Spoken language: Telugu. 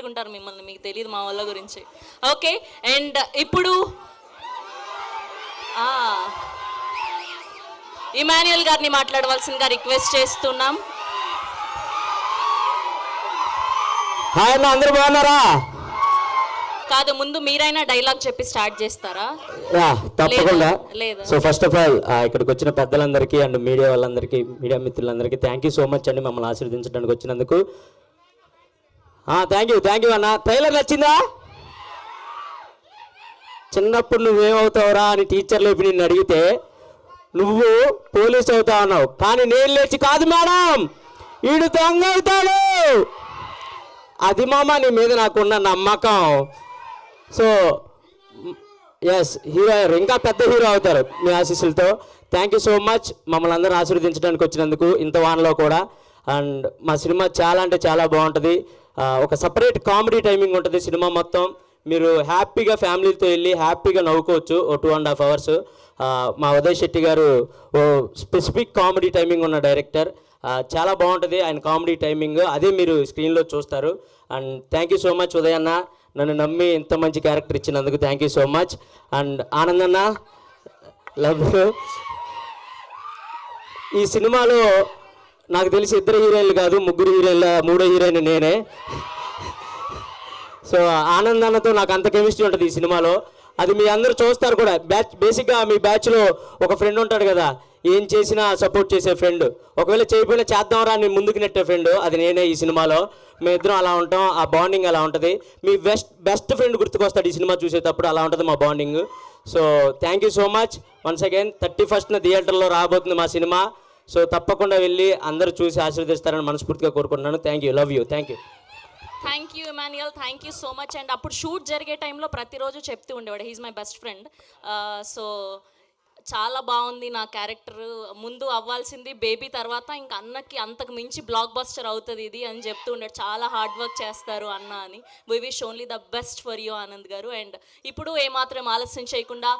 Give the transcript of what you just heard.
గుర్తుపెట్టుకుంటారు మిమ్మల్ని మీకు తెలియదు మా వాళ్ళ గురించి. ఓకే అండ్ ఇప్పుడు ఇమాన్యుయల్ గారిని మాట్లాడవలసిందిగా రిక్వెస్ట్ చేస్తున్నాం. హాయ్ అందరూ బాగున్నారా? కాదు ముందు మీరైనా డైలాగ్ చెప్పి స్టార్ట్ చేస్తారా? తప్పకుండా? సో ఫస్ట్ ఆఫ్ ఆల్ ఇక్కడికి వచ్చిన పెద్దలందరికీ అండ్ మీడియా వాళ్ళందరికీ మీడియా మిత్రులందరికీ థ్యాంక్ యూ సో మచ్ అండి మమ్మల్ని ఆశీర్వదించడానికి వచ్చినందుకు. థ్యాంక్ యూ థ్యాంక్ యూ అన్న. ట్రైలర్ నచ్చిందా? చిన్నప్పుడు నువ్వేమవుతావురా అని టీచర్లు ఇప్పుడు నిన్ను అడిగితే నువ్వు పోలీస్ అవుతావు అన్నావు. కానీ నేను లేచి కాదు మేడం ఈడు దొంగ అవుతాడు. అది మామ నీ మీద నాకున్న నమ్మకం. సో ఎస్ హీరో ఇంకా పెద్ద హీరో అవుతారు మీ ఆశీస్సులతో. థ్యాంక్ యూ సో మచ్ మమ్మల్ని అందరూ ఆశీర్వదించడానికి వచ్చినందుకు ఇంత వానలో కూడా. అండ్ మా సినిమా చాలా అంటే చాలా బాగుంటుంది. ఒక సపరేట్ కామెడీ టైమింగ్ ఉంటుంది సినిమా మొత్తం. మీరు హ్యాపీగా ఫ్యామిలీతో వెళ్ళి హ్యాపీగా నవ్వుకోవచ్చు ఓ టూ అండ్ హాఫ్ అవర్స్. మా ఉదయ్ శెట్టి గారు ఓ స్పెసిఫిక్ కామెడీ టైమింగ్ ఉన్న డైరెక్టర్. చాలా బాగుంటుంది ఆయన కామెడీ టైమింగ్. అదే మీరు స్క్రీన్లో చూస్తారు. And thank you so much Uday అన్న. నన్ను నమ్మి ఇంత మంచి క్యారెక్టర్ ఇచ్చినందుకు thank you so much. And Anand అన్న లవ్ ఈ సినిమాలో నాకు తెలిసి ఇద్దరు హీరోయిన్లు కాదు ముగ్గురు హీరోయిన్ల మూడో హీరోయిన్ నేనే. సో ఆనంద్ నాకు అంత కెమిస్ట్రీ ఉంటుంది ఈ సినిమాలో. అది మీ అందరూ చూస్తారు కూడా. బ్యాచ్ బేసిక్గా మీ బ్యాచ్లో ఒక ఫ్రెండ్ ఉంటాడు కదా ఏం చేసినా సపోర్ట్ చేసే ఫ్రెండ్ ఒకవేళ చేయకపోయినా చేద్దాంరా నేను ముందుకు నెట్టే ఫ్రెండ్ అది నేనే ఈ సినిమాలో. మేమిద్దరం అలా ఉంటాం ఆ బాండింగ్ అలా ఉంటుంది. మీ బెస్ట్ బెస్ట్ ఫ్రెండ్ గుర్తుకొస్తాడు ఈ సినిమా చూసేటప్పుడు అలా ఉంటుంది మా bonding so thank you so much once again thirty ఫస్ట్న థియేటర్లో రాబోతుంది మా సినిమా. సో తప్పకుండా వెళ్ళి అందరూ చూసి ఆశీర్వదిస్తారని మనస్ఫూర్తిగా కోరుకుంటున్నాను. Thank you love you thank you thank you Emmanuel thank you so much and అప్పుడు షూట్ జరిగే టైంలో ప్రతిరోజు చెప్తూ ఉండేవాడు. He's my best friend so చాలా బాగుంది నా క్యారెక్టర్ ముందు అవ్వాల్సింది బేబీ తర్వాత ఇంకా అన్నకి అంతకు మించి బ్లాక్ బస్టర్ అవుతుంది ఇది అని చెప్తూ ఉండాడు చాలా హార్డ్ వర్క్ చేస్తారు అన్న అని. We wish only the best for you Anand garu. And ఇప్పుడు ఏమాత్రం ఆలస్యం చేయకుండా